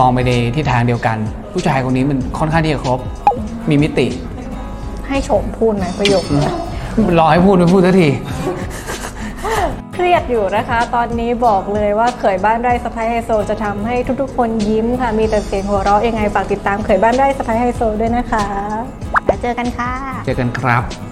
มองไปในทิศทางเดียวกัน ผู้ชายคนนี้มันค่อนข้างที่จะครบ มีมิติ ให้โฉมพูดไหมประโยคนี้รอให้พูดไม่พูดสักที เครียดอยู่นะคะ ตอนนี้บอกเลยว่าเขยบ้านไร่สะพายไฮโซจะทำให้ทุกๆ คนยิ้มค่ะ มีแต่เสียงหัวเราะยังไงฝากติดตามเขยบ้านไร่สะพายไฮโซด้วยนะคะ แล้วเจอกันค่ะ เจอกันครับ